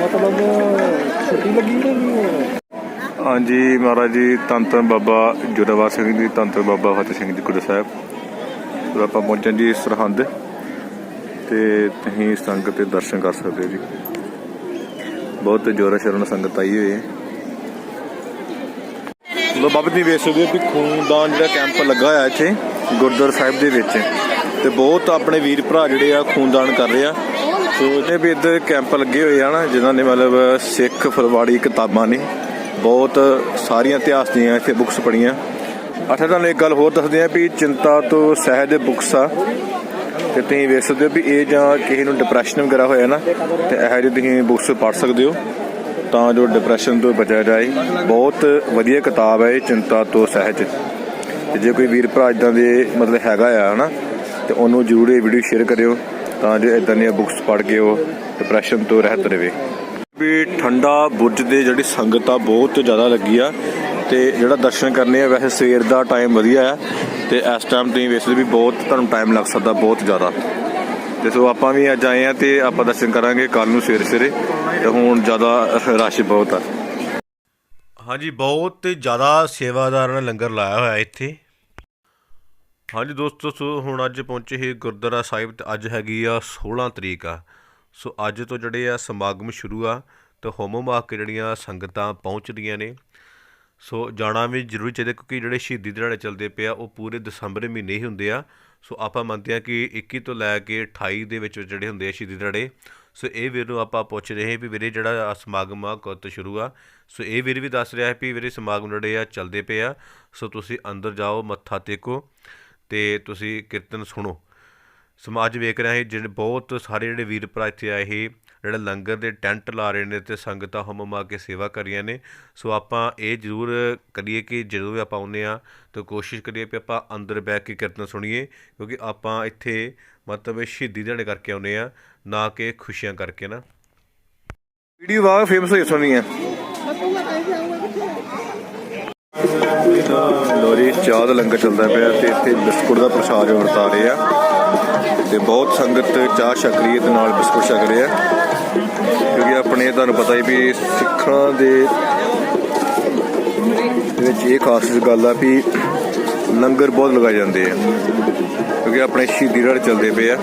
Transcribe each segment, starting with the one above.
ਮਤਲਬ ਛੁੱਟੀ ਲੱਗੀ ਨਹੀਂ ਹਾਂਜੀ ਮਹਾਰਾਜ ਜੀ ਤੰਤਰ ਬਾਬਾ ਜੁਰਾਵਾ ਸਿੰਘ ਜੀ ਤੰਤਰ ਬਾਬਾ ਫਤਿਹ ਸਿੰਘ ਜੀ ਗੁਰੂ ਸਾਹਿਬ। ਤੇ ਆਪਾਂ ਪਹੁੰਚੇ ਜੀ ਸਰਹੰਦ ਤੇ ਤੁਸੀਂ ਸੰਗਤ ਦੇ ਦਰਸ਼ਨ ਕਰ ਸਕਦੇ ਜੀ। ਬਹੁਤ ਜੋਰਾ ਸ਼ਰਨ ਸੰਗਤ ਆਈ ਹੋਈ ਹੈ। ਲੋ ਬਾਬਾ ਜੀ, ਵੇਖ ਸਕਦੇ ਹੋ ਕਿ ਖੂਨਦਾਨ ਜਿਹੜਾ ਕੈਂਪ ਲੱਗਾ ਹੋਇਆ ਇੱਥੇ ਗੁਰਦੁਆਰਾ ਸਾਹਿਬ ਦੇ ਵਿੱਚ। ਤੇ ਬਹੁਤ ਆਪਣੇ ਵੀਰ ਭਰਾ ਜਿਹੜੇ ਆ ਖੂਨਦਾਨ ਕਰ ਰਹੇ ਆ। ਸੋ ਇਹਨੇ ਵੀ ਇੱਧਰ ਕੈਂਪ ਲੱਗੇ ਹੋਏ ਆ ਨਾ, ਜਿਨ੍ਹਾਂ ਨੇ ਮਤਲਬ ਸਿੱਖ ਫਲਵਾੜੀ ਕਿਤਾਬਾਂ ਨੇ, ਬਹੁਤ ਸਾਰੀਆਂ ਇਤਿਹਾਸ ਦੀਆਂ ਇੱਥੇ ਬੁੱਕਸ ਪੜੀਆਂ ਅੱਛਾ, ਤੁਹਾਨੂੰ ਇੱਕ ਗੱਲ ਹੋਰ ਦੱਸਦੇ ਆ ਵੀ ਚਿੰਤਾ ਤੋਂ ਸਹਿਜ ਬੁੱਕਸ ਆ। ਤੇ ਤੁਸੀਂ ਵੇਖ ਸਕਦੇ ਹੋ ਵੀ ਇਹ ਜਾਂ ਕਿਸੇ ਨੂੰ ਡਿਪਰੈਸ਼ਨ ਵਗੈਰਾ ਹੋਇਆ ਨਾ, ਤੇ ਇਹੋ ਜਿਹੇ ਤੁਸੀਂ ਬੁੱਕਸ ਪੜ੍ਹ ਸਕਦੇ ਹੋ। ਤਾਂ ਜੋ ਡਿਪਰੈਸ਼ਨ ਤੋਂ ਬਚਿਆ ਜਾਏ। ਬਹੁਤ ਵਧੀਆ ਕਿਤਾਬ ਹੈ ਇਹ ਚਿੰਤਾ ਤੋਂ ਸਹਿਜ। ਤੇ ਜੇ ਕੋਈ ਵੀਰ ਭਰਾ ਇਦਾਂ ਦੇ ਮਤਲਬ ਹੈਗਾ ਆ, ਹਨਾ, ਤੇ ਉਹਨੂੰ ਜ਼ਰੂਰ ਇਹ ਵੀਡੀਓ ਸ਼ੇਅਰ ਕਰਿਓ। ਤਾਂ ਜੋ ਇਦਾਂ ਦੀਆਂ ਬੁੱਕਸ ਪੜ੍ਹ ਕੇ ਉਹ ਡਿਪਰੈਸ਼ਨ ਤੋਂ ਰਹਿਤ ਰਹੇ ਵੀ ਠੰਡਾ ਬੁਰਜ ਦੇ ਜਿਹੜੀ ਸੰਗਤ ਆ ਬਹੁਤ ਜ਼ਿਆਦਾ ਲੱਗੀ ਆ ਤੇ ਜਿਹੜਾ ਦਰਸ਼ਨ ਕਰਨੇ ਆ ਵੈਸੇ ਸਵੇਰ ਦਾ ਟਾਈਮ ਵਧੀਆ ਆ ਤੇ ਇਸ ਟਾਈਮ ਤੁਸੀਂ ਵੇਖਦੇ ਵੀ ਬਹੁਤ ਤੁਹਾਨੂੰ ਟਾਈਮ ਲੱਗ ਸਕਦਾ ਬਹੁਤ ਜ਼ਿਆਦਾ। ਤੇ ਸੋ ਆਪਾਂ ਵੀ ਅੱਜ ਆਏ ਆ ਤੇ ਆਪਾਂ ਦਰਸ਼ਨ ਕਰਾਂਗੇ ਕੱਲ ਨੂੰ ਸਵੇਰੇ ਸਵੇਰੇ ਤੇ ਹੁਣ ਜ਼ਿਆਦਾ ਰਸ਼ ਬਹੁਤ ਆ। ਹਾਂਜੀ ਬਹੁਤ ਜ਼ਿਆਦਾ ਸੇਵਾਦਾਰਾਂ ਨੇ ਲੰਗਰ ਲਾਇਆ ਹੋਇਆ ਇੱਥੇ। ਹਾਂਜੀ ਦੋਸਤੋ, ਸੋ ਹੁਣ ਅੱਜ ਪਹੁੰਚੇ ਹੀ ਗੁਰਦੁਆਰਾ ਸਾਹਿਬ ਤੇ ਅੱਜ ਹੈਗੀ ਆ 16 ਤਰੀਕ ਆ। ਸੋ ਅੱਜ ਤੋਂ ਜਿਹੜੇ ਆ ਸਮਾਗਮ ਸ਼ੁਰੂ ਆ ਤੇ ਹੋਮੋ ਕੇ ਜਿਹੜੀਆਂ ਸੰਗਤਾਂ ਪਹੁੰਚਦੀਆਂ ਨੇ। ਸੋ ਜਾਣਾ ਵੀ ਜ਼ਰੂਰੀ ਚਾਹੀਦਾ ਕਿਉਂਕਿ ਜਿਹੜੇ ਸ਼ਹੀਦੀ ਦਿਹਾੜੇ ਚੱਲਦੇ ਪਿਆ ਉਹ ਪੂਰੇ ਦਸੰਬਰ ਮਹੀਨੇ ਹੀ ਹੁੰਦੇ ਆ। ਸੋ ਆਪਾਂ ਮੰਨਦੇ ਆ ਕਿ 21 ਤੋਂ ਲੈ ਕੇ 28 ਦੇ ਵਿੱਚ ਜਿਹੜੇ ਹੁੰਦੇ ਆ ਸ਼ਹੀਦੀ ਦਿਹਾੜੇ। ਸੋ ਇਹ ਵੀਰ ਨੂੰ ਆਪਾਂ ਪੁੱਛ ਰਹੇ ਵੀ ਵੀਰੇ ਜਿਹੜਾ ਸਮਾਗਮ ਆ, ਕਦ ਤੋਂ ਸ਼ੁਰੂ ਆ? ਸੋ ਇਹ ਵੀਰ ਵੀ ਦੱਸ ਰਿਹਾ ਹੈ ਵੀ ਵੀਰੇ ਸਮਾਗਮ ਜਿਹੜੇ ਆ ਚੱਲਦੇ ਪਏ ਆ। ਸੋ ਤੁਸੀਂ ਅੰਦਰ ਜਾਓ, ਮੱਥਾ ਟੇਕੋ। ਤੇ ਤੁਸੀਂ ਕੀਰਤਨ ਸੁਣੋ। ਸਮਾਜ ਵੇਖ ਰਿਹਾ ਹੈ ਜਿਹੜੇ ਬਹੁਤ ਸਾਰੇ ਜਿਹੜੇ ਵੀਰ ਭਰਾ ਇੱਥੇ ਆਏ ਸੀ, ਜਿਹੜੇ ਲੰਗਰ ਦੇ ਟੈਂਟ ਲਾ ਰਹੇ ਨੇ ਤੇ ਸੰਗਤਾਂ ਹਮਮਾ ਕੇ ਸੇਵਾ ਕਰ ਰਹੀਆਂ ਨੇ। ਸੋ ਆਪਾਂ ਇਹ ਜ਼ਰੂਰ ਕਰੀਏ ਕਿ ਜਦੋਂ ਵੀ ਆਪਾਂ ਆਉਂਦੇ ਆ ਤਾਂ ਕੋਸ਼ਿਸ਼ ਕਰੀਏ ਕਿ ਆਪਾਂ ਅੰਦਰ ਬੈਠ ਕੇ ਕੀਰਤਨ ਸੁਣੀਏ, ਕਿਉਂਕਿ ਆਪਾਂ ਇੱਥੇ ਮਤਲਬ ਸ਼ਹੀਦੀ ਦਿਹਾੜੇ ਕਰਕੇ ਆਉਂਦੇ ਆ ਨਾ ਕਿ ਖੁਸ਼ੀਆਂ ਕਰਕੇ ਨਾ। ਵੀਡੀਓ ਵਾਹ ਫੇਮਸ ਹੋਈ ਸੁਣੀ ਹੈ ਲੋ ਲੋਰੀ ਚਾਹ ਦਾ ਲੰਗਰ ਚੱਲਦਾ ਪਿਆ ਤੇ ਇੱਥੇ ਬਿਸਕੁਟ ਦਾ ਪ੍ਰਸ਼ਾਦ ਵਰਤਾ ਰਹੇ ਆ। ਤੇ ਬਹੁਤ ਸੰਗਤ ਚਾਹ ਛਕ ਰਹੀ ਹੈ ਤੇ ਨਾਲ ਬਿਸਕੁਟ ਛਕ ਰਹੇ ਆ। ਕਿਉਂਕਿ ਆਪਣੇ ਤੁਹਾਨੂੰ ਪਤਾ ਹੀ ਵੀ ਸਿੱਖਾਂ ਦੇ ਵਿੱਚ ਇਹ ਖਾਸ ਗੱਲ ਆ ਵੀ ਲੰਗਰ ਬਹੁਤ ਲਗਾਏ ਜਾਂਦੇ ਆ। ਕਿਉਂਕਿ ਆਪਣੇ ਸ਼ਹੀਦੀ ਰੜ ਚੱਲਦੇ ਪਏ ਆ।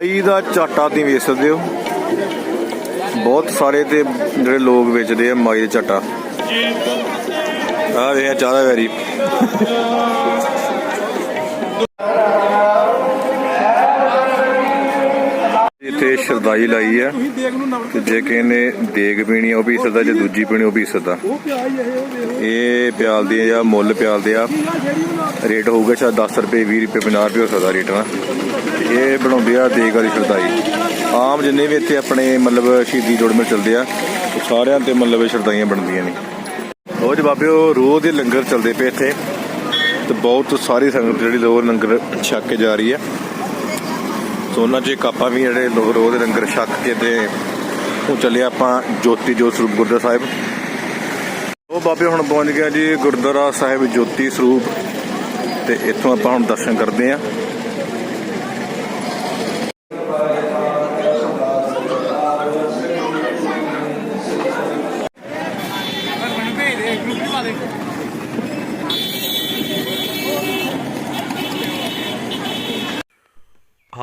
ਕਈ ਦਾ ਝਾਟਾ ਤੁਸੀਂ ਵੇਚ ਸਕਦੇ ਹੋ। ਬਹੁਤ ਸਾਰੇ ਤੇ ਜਿਹੜੇ ਲੋਕ ਵੇਚਦੇ ਆ ਮਾਈ ਦੇ ਝਾਟਾ ਆ ਵੇ ਚਾਹ ਵੈਰੀ। ਇੱਥੇ ਸ਼ਰਦਾਈ ਲਾਈ ਆ ਤੇ ਜੇ ਕਿਸੇ ਦੇਗ ਪੀਣੀ ਉਹ ਵੀ ਸਕਦਾ, ਜੇ ਦੂਜੀ ਪੀਣੀ ਉਹ ਵੀ ਸਕਦਾ। ਇਹ ਪਿਆਲਦੇ ਆ ਜਾਂ ਮੁੱਲ ਪਿਆਲਦੇ ਆ। ਰੇਟ ਹੋਊਗਾ ਸ਼ਾਇਦ 10 ਰੁਪਏ 20 ਰੁਪਏ 50 ਰੁਪਏ ਹੋ ਸਕਦਾ ਰੇਟ ਨਾ। ਇਹ ਬਣਾਉਂਦੇ ਆ ਦੇਗ ਵਾਲੀ ਸ਼ਰਦਾਈ ਆਮ ਜਿੰਨੇ ਵੀ ਇੱਥੇ ਆਪਣੇ ਮਤਲਬ ਸ਼ਹੀਦੀ ਜੋੜ ਮੇਲ ਚੱਲਦੇ ਆ ਸਾਰਿਆਂ ਤੇ ਮਤਲਬ ਇਹ ਸ਼ਰਦਾਈਆਂ ਬਣਦੀਆਂ ਨੇ। ਉਹ ਜੀ ਬਾਬਿਓ, ਰੋਜ਼ ਦੇ ਲੰਗਰ ਚੱਲਦੇ ਪਏ ਇੱਥੇ। ਤੇ ਬਹੁਤ ਸਾਰੀ ਸੰਗਤ ਜਿਹੜੀ ਲੋਕ ਲੰਗਰ ਛੱਕ ਕੇ ਜਾ ਰਹੀ ਹੈ। ਸੋ ਉਹਨਾਂ 'ਚ ਇੱਕ ਆਪਾਂ ਵੀ ਜਿਹੜੇ ਲੋਕ ਰੋਜ਼ ਦੇ ਲੰਗਰ ਛੱਕ ਕੇ ਤੇ ਉਹ ਚੱਲੇ ਆਪਾਂ ਜੋਤੀ ਜੋਤ ਸਰੂਪ ਗੁਰਦੁਆਰਾ ਸਾਹਿਬ। ਉਹ ਬਾਬੇ ਹੁਣ ਪਹੁੰਚ ਗਿਆ ਜੀ ਗੁਰਦੁਆਰਾ ਸਾਹਿਬ ਜੋਤੀ ਸਰੂਪ। ਤੇ ਇੱਥੋਂ ਆਪਾਂ ਹੁਣ ਦਰਸ਼ਨ ਕਰਦੇ ਆਂ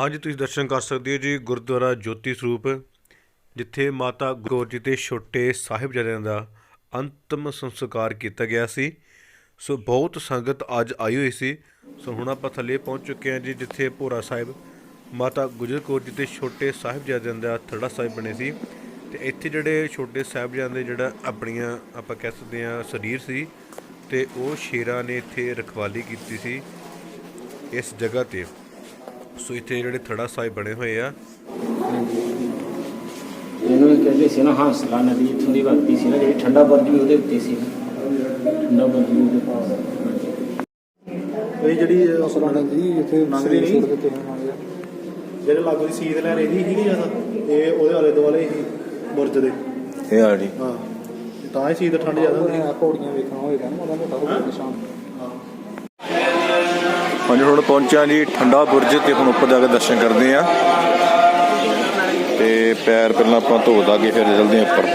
ਅੱਜ ਤੁਸੀਂ ਦਰਸ਼ਨ ਕਰ ਸਕਦੇ ਹੋ ਜੀ ਗੁਰਦੁਆਰਾ ਜੋਤੀ ਸਰੂਪ, ਜਿੱਥੇ ਮਾਤਾ ਗੌਰ ਜੀ ਤੇ ਛੋਟੇ ਸਾਹਿਬਜ਼ਾਦਿਆਂ ਦਾ ਅੰਤਮ ਸੰਸਕਾਰ ਕੀਤਾ ਗਿਆ ਸੀ। ਸੋ ਬਹੁਤ ਸੰਗਤ ਅੱਜ ਆਈ ਹੋਈ ਸੀ। ਸੋ ਹੁਣ ਆਪਾਂ ਥੱਲੇ ਪਹੁੰਚ ਚੁੱਕੇ ਹਾਂ ਜੀ, ਜਿੱਥੇ ਭੋਰਾ ਸਾਹਿਬ, ਮਾਤਾ ਗੁਜਰ ਕੌਰ ਜੀ ਤੇ ਛੋਟੇ ਸਾਹਿਬਜ਼ਾਦਿਆਂ ਦਾ ਥੜਾ ਸਾਹਿਬ ਬਣੇ ਸੀ। ਤੇ ਇੱਥੇ ਜਿਹੜੇ ਛੋਟੇ ਸਾਹਿਬਜ਼ਾਦੇ ਜਿਹੜਾ ਆਪਣੀਆਂ ਆਪਾਂ ਕਹਿ ਸਕਦੇ ਹਾਂ ਸਰੀਰ ਸੀ, ਤੇ ਉਹ ਸ਼ੇਰਾਂ ਨੇ ਇੱਥੇ ਰਖਵਾਲੀ ਕੀਤੀ ਸੀ ਇਸ ਜਗ੍ਹਾ ਤੇ। ਸੋ ਇੱਥੇ ਜਿਹੜੇ ਥੜਾ ਸਾਹਿਬ ਬਣੇ ਹੋਏ ਆ। ਇਹਨੂੰ ਵੀ ਕਹਿੰਦੇ ਸੀ ਨਾ ਹੰਸਲਾ ਨਦੀ ਇੱਥੋਂ ਦੀ ਵਗਦੀ ਸੀ ਨਾ ਜਿਹੜੀ ਠੰਡਾ ਬੁਰਜ ਵੀ ਉਹਦੇ ਉੱਤੇ ਸੀ। ਠੰਡਾ ਬੁਰਜ ਵੀ ਉਹਦੇ ਪਾਸ। ਇਹ ਜਿਹੜੀ ਅਸਰਾਂ ਜੀ ਇੱਥੇ ਨੰਗਦੀ ਨਹੀਂ। ਜਿਹੜੇ ਲਾਗੂ ਦੀ ਸੀਤ ਲੈ ਰਹੀ ਸੀ ਜ਼ਿਆਦਾ ਇਹ ਉਹਦੇ ਆਲੇ ਦੁਆਲੇ ਹੀ ਬੁਰਜ ਦੇ? ਇਹ ਆ ਜੀ ਹਾਂ। ਤਾਂ ਹੀ ਸੀਤ ਠੰਡ ਜ਼ਿਆਦਾ ਹੁੰਦੀ। ਉਹਨੇ ਪੌੜੀਆਂ ਵੇਖਣਾ ਹੋਏਗਾ ਨਾ ਉਹਦਾ ਮੋਟਾ ਹੋਊਗਾ ਨਿਸ਼ਾਨ। ਹਾਂਜੀ, ਹੁਣ ਪਹੁੰਚਿਆ ਜੀ ਠੰਡਾ ਬੁਰਜ ਤੇ ਹੁਣ ਉੱਪਰ ਜਾ ਕੇ ਦਰਸ਼ਨ ਕਰਦੇ ਆ ਤੇ ਪੈਰ ਪਹਿਲਾਂ ਆਪਾਂ ਧੋ ਦਾਂਗੇ, ਫਿਰ ਜਲਦੀ ਉੱਪਰ।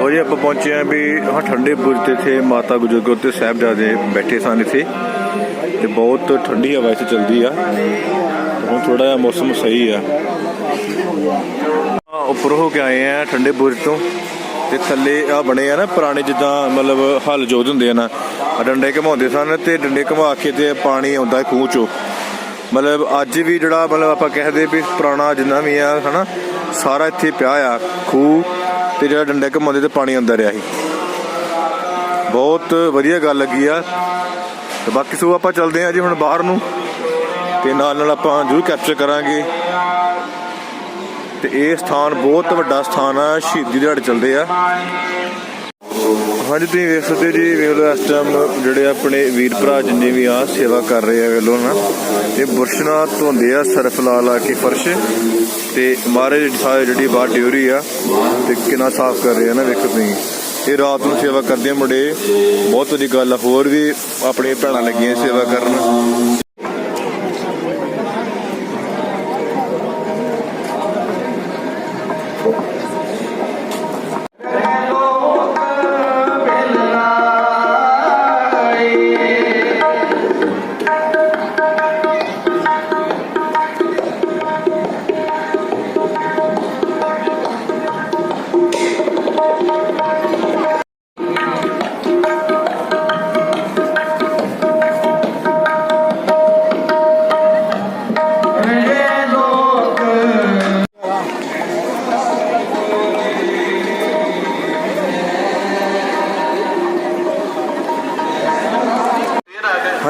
ਉਹ ਜੀ ਆਪਾਂ ਪਹੁੰਚੇ ਆ ਵੀ ਹਾਂ ਠੰਡੇ ਬੁਰਜ ਤੇ ਥੇ ਮਾਤਾ ਗੁਜਰ ਕੌਰ ਤੇ ਸਾਹਿਬਜ਼ਾਦੇ ਬੈਠੇ ਸਨ ਇੱਥੇ। ਤੇ ਬਹੁਤ ਠੰਡੀ ਹਵਾ ਇੱਥੇ ਚੱਲਦੀ ਆ। ਹੁਣ ਥੋੜਾ ਜਿਹਾ ਮੌਸਮ ਸਹੀ ਆ। ਉੱਪਰ ਹੋ ਕੇ ਆਏ ਆ ਠੰਡੇ ਬੁਰਜ ਤੋਂ ਤੇ ਥੱਲੇ ਆ ਬਣੇ ਆ ਨਾ ਪੁਰਾਣੇ ਜਿੱਦਾਂ ਮਤਲਬ ਹਲ ਜੋਧ ਹੁੰਦੇ ਆ ਨਾ ਡੰਡੇ ਘਮਾਉਂਦੇ ਸਨ ਤੇ ਡੰਡੇ ਘਮਾ ਕੇ ਤੇ ਪਾਣੀ ਆਉਂਦਾ ਖੂਹ ਚੋਂ। ਮਤਲਬ ਅੱਜ ਵੀ ਜਿਹੜਾ ਮਤਲਬ ਆਪਾਂ ਕਹਿੰਦੇ ਵੀ ਪੁਰਾਣਾ ਜਿੰਨਾ ਵੀ ਆ, ਹਨਾ, ਸਾਰਾ ਇੱਥੇ ਪਿਆ ਆ ਖੂਹ ਤੇ ਜਿਹੜਾ ਡੰਡੇ ਘਮਾਉਂਦੇ ਤੇ ਪਾਣੀ ਆਉਂਦਾ ਰਿਹਾ ਸੀ। ਬਹੁਤ ਵਧੀਆ ਗੱਲ ਲੱਗੀ ਆ। ਤੇ ਬਾਕੀ ਸੋ ਆਪਾਂ ਚੱਲਦੇ ਆ ਜੀ ਹੁਣ ਬਾਹਰ ਨੂੰ ਤੇ ਨਾਲ ਨਾਲ ਆਪਾਂ ਜ਼ਰੂਰ ਕੈਪਚਰ ਕਰਾਂਗੇ। ਤੇ ਇਹ ਸਥਾਨ ਬਹੁਤ ਵੱਡਾ ਸਥਾਨ ਆ, ਸ਼ਹੀਦੀ ਦਿਹਾੜੇ ਚੱਲਦੇ ਆ। ਹਾਂਜੀ, ਤੁਸੀਂ ਵੇਖ ਸਕਦੇ ਹੋ ਜੀ, ਵੇਖ ਲਓ ਇਸ ਟਾਈਮ ਜਿਹੜੇ ਆਪਣੇ ਵੀਰ ਭਰਾ ਜਿੰਨੇ ਵੀ ਆ, ਸੇਵਾ ਕਰ ਰਹੇ ਆ ਵੇਖ ਲਓ ਨਾ। ਇਹ ਬੁਰਸ਼ਨਾ ਧੋਂਦੇ ਆ, ਸਰਫ ਲਾ ਲਾ ਕੇ ਫਰਸ਼। ਤੇ ਮਾਰੇ ਸਾਰੇ ਜਿਹੜੀ ਬਾਹਰ ਡਿਊਰੀ ਆ, ਤੇ ਕਿੰਨਾ ਸਾਫ਼ ਕਰ ਰਹੇ ਆ ਨਾ, ਵੇਖੋ ਤੁਸੀਂ। ਇਹ ਰਾਤ ਨੂੰ ਸੇਵਾ ਕਰਦੇ ਆ ਮੁੰਡੇ। ਬਹੁਤ ਵਧੀਆ ਗੱਲ ਆ, ਹੋਰ ਵੀ ਆਪਣੀਆਂ ਭੈਣਾਂ ਲੱਗੀਆਂ ਸੇਵਾ ਕਰਨ।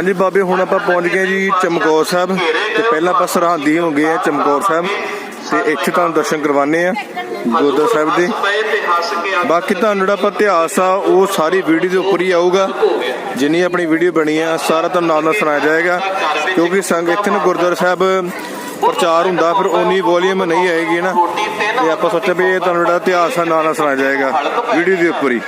ਹਾਂਜੀ ਬਾਬੇ, ਹੁਣ ਆਪਾਂ ਪਹੁੰਚ ਗਏ ਜੀ ਚਮਕੌਰ ਸਾਹਿਬ ਤੇ ਪਹਿਲਾਂ ਆਪਾਂ ਸਰਹੰਦੀ ਹੋ ਗਏ ਆ ਚਮਕੌਰ ਸਾਹਿਬ ਤੇ ਇੱਥੇ ਤੁਹਾਨੂੰ ਦਰਸ਼ਨ ਕਰਵਾਣੇ ਆ ਗੁਰਦੁਆਰਾ ਸਾਹਿਬ ਦੇ। ਬਾਕੀ ਤੁਹਾਨੂੰ ਜਿਹੜਾ ਆਪਾਂ ਇਤਿਹਾਸ ਆ, ਉਹ ਸਾਰੀ ਵੀਡੀਓ ਦੇ ਉੱਪਰ ਹੀ ਆਊਗਾ। ਜਿੰਨੀ ਆਪਣੀ ਵੀਡੀਓ ਬਣੀ ਆ, ਸਾਰਾ ਤੁਹਾਨੂੰ ਨਾਲ ਨਾਲ ਸੁਣਾਇਆ ਜਾਏਗਾ। ਕਿਉਂਕਿ ਸੰਗ ਇੱਥੇ ਨੂੰ ਗੁਰਦੁਆਰਾ ਸਾਹਿਬ ਪ੍ਰਚਾਰ ਹੁੰਦਾ, ਫਿਰ ਉਨੀ ਵੋਲੀਅਮ ਨਹੀਂ ਆਏਗੀ ਨਾ। ਤੇ ਆਪਾਂ ਸੋਚਿਆ ਵੀ ਇਹ ਤੁਹਾਨੂੰ ਜਿਹੜਾ ਇਤਿਹਾਸ ਆ, ਨਾਲ ਨਾਲ ਸੁਣਾਇਆ ਜਾਏਗਾ। ਵੀਡੀਓ ਦੇ ਉੱਪਰ ਹੀ।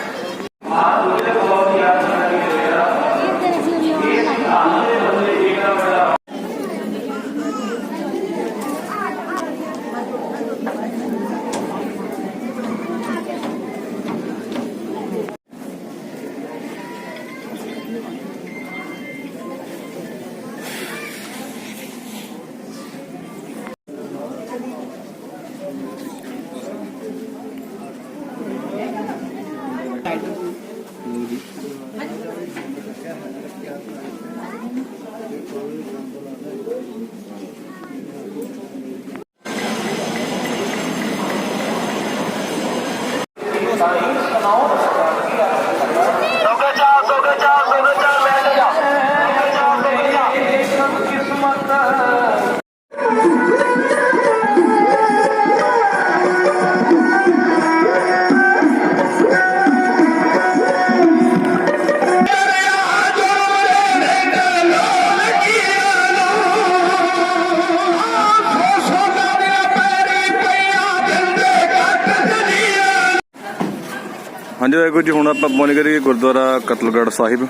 ਹਾਂਜੀ ਵਾਹਿਗੁਰੂ ਜੀ ਹੁਣ ਆਪਾਂ ਪਹੁੰਚ ਗਏ ਗੁਰਦੁਆਰਾ ਕਤਲਗੜ੍ਹ ਸਾਹਿਬ।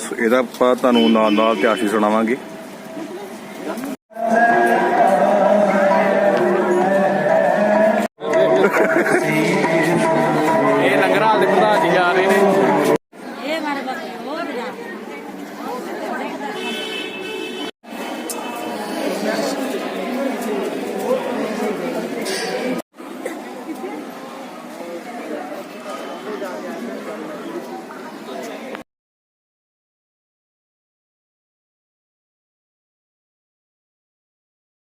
ਸੋ ਇਹਦਾ ਆਪਾਂ ਤੁਹਾਨੂੰ ਨਾਲ ਨਾਲ ਇਤਿਹਾਸ ਹੀ ਸੁਣਾਵਾਂਗੇ।